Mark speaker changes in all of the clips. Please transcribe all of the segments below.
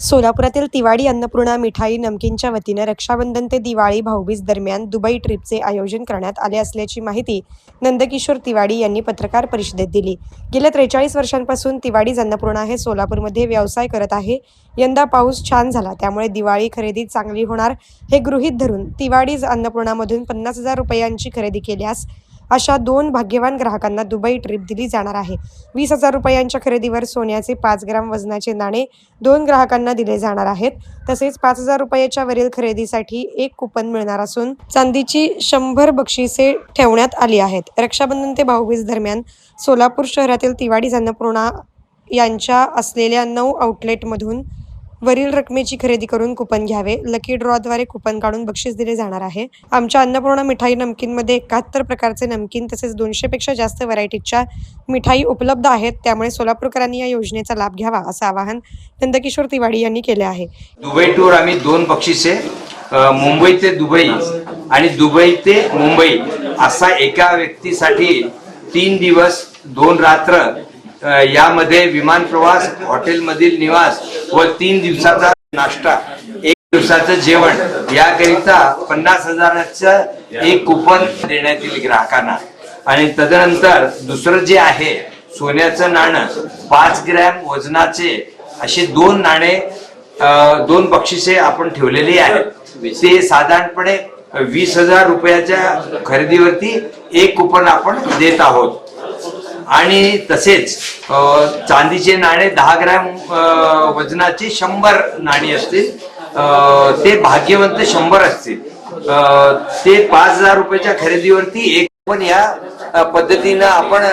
Speaker 1: सोलापुरातील तिवाडी अन्नपूर्णा मिठाई नमकीनच्या वतीनं रक्षाबंधन ते दिवाळी भाऊबीज दरम्यान दुबई ट्रिपचे आयोजन करण्यात आले असल्याची माहिती नंदकिशोर तिवाडी यांनी पत्रकार परिषदेत दिली. गेल्या त्रेचाळीस वर्षांपासून तिवाडीज अन्नपूर्णा हे सोलापूरमध्ये व्यवसाय करत आहे. यंदा पाऊस छान झाला त्यामुळे दिवाळी खरेदी चांगली होणार हे गृहीत धरून तिवाडीज अन्नपूर्णामधून पन्नास हजार रुपयांची खरेदी केल्यास अशा दोन भाग्यवान ग्राहकांना दुबई ट्रिप दिली जाणार आहे. वीस हजार रुपयांच्या खरेदीवर सोन्याचे पाच ग्राम वजनाचे नाणे दोन ग्राहकांना दिले जाणार आहेत. तसेच पाच हजार रुपयाच्या वरील खरेदीसाठी एक कुपन मिळणार असून चांदीची शंभर बक्षिसे ठेवण्यात आली आहेत. रक्षाबंधन ते भाऊबीज दरम्यान सोलापूर शहरातील तिवाडी अन्नपूर्णा यांच्या असलेल्या नऊ आउटलेटमधून वरील रकमेची खरेदी करून कुपन घ्यावे. लकी ड्रॉद्वारे कुपन काढून बक्षीस दिले जाणार आहे. आमच्या अन्नपूर्णा मिठाई नमकीनमध्ये एकाहत्तर प्रकारचे नमकीन तसेच दोनशेपेक्षा जास्त व्हरायटीच्या मिठाई उपलब्ध आहेत. त्यामुळे सोलापूरकरांनी या योजनेचा लाभ घ्यावा असं आवाहन नंदकिशोर तिवाडी यांनी केले आहे.
Speaker 2: दुबई टूर आम्ही दोन बक्षिसे मुंबई ते दुबई आणि दुबई ते मुंबई असा एका व्यक्तीसाठी तीन दिवस दोन रात्र यामध्ये विमान प्रवास हॉटेलमधील निवास व तीन दिवसाचा नाश्ता एक दिवसाचं जेवण याकरिता पन्नास हजाराचं एक कुपन देण्यात येईल ग्राहकांना. आणि तदनंतर दुसरं जे आहे सोन्याचं नाणं पाच ग्रॅम वजनाचे असे दोन नाणे दोन बक्षिसे आपण ठेवलेली आहेत. ते साधारणपणे वीस हजार रुपयाच्या खरेदीवरती एक कुपन आपण देत आहोत. आणि तसेच चांदीचे नाणे दहा ग्रॅम वजनाची शंभर नाणी असतील. ते भाग्यवंत शंभर असतील. ते पाच हजार रुपयाच्या खरेदीवरती एक पण या पद्धतीनं आपण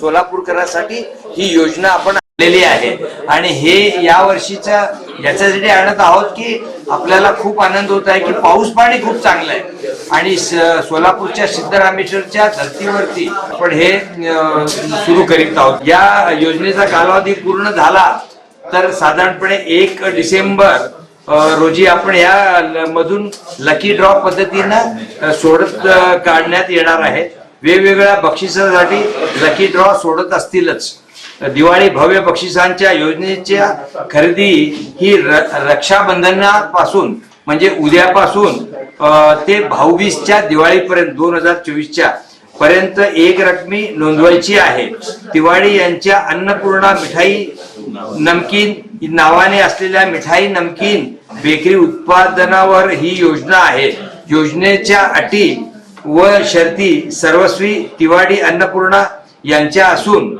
Speaker 2: सोलापूरकरांसाठी ही योजना आपण आहे. आणि हे या वर्षीच्या याच्यासाठी आणत आहोत की आपल्याला खूप आनंद होत आहे की पाऊस पाणी खूप चांगलं आहे. आणि सोलापूरच्या सिद्धरामेश्वरच्या धर्तीवरती आपण हे सुरू करीत आहोत. या योजनेचा कालावधी पूर्ण झाला तर साधारणपणे एक डिसेंबर रोजी आपण या मधून लकी ड्रॉ पद्धतीनं सोडत काढण्यात येणार आहे. वेगवेगळ्या बक्षिसासाठी लकी ड्रॉ सोडत असतीलच. दिवाळी भव्य बक्षिसांच्या योजनेच्या खरेदी ही रक्षाबंधनापासून म्हणजे उद्यापासून ते भाऊबीजच्या दिवाळीपर्यंत दोन हजार चोवीसच्या पर्यंत एक रकमी नोंदवायची आहे. तिवाळी यांच्या अन्नपूर्णा मिठाई नमकीन नावाने असलेल्या मिठाई नमकीन बेकरी उत्पादनावर ही योजना आहे. योजनेच्या अटी व शर्ती सर्वस्वी तिवाडी अन्नपूर्णा यांच्या असून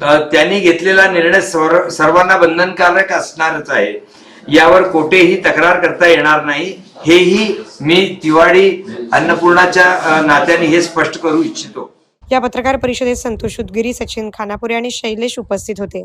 Speaker 2: त्यांनी घेतलेला निर्णय सर्वांना बंधनकारक असणारच आहे. यावर कोठेही तक्रार करता येणार नाही. हेही मी तिवाडी अन्नपूर्णाच्या नात्याने हे स्पष्ट करू इच्छितो.
Speaker 1: या पत्रकार परिषदेत संतोष उदगिरी सचिन खानापुरे आणि शैलेश उपस्थित होते.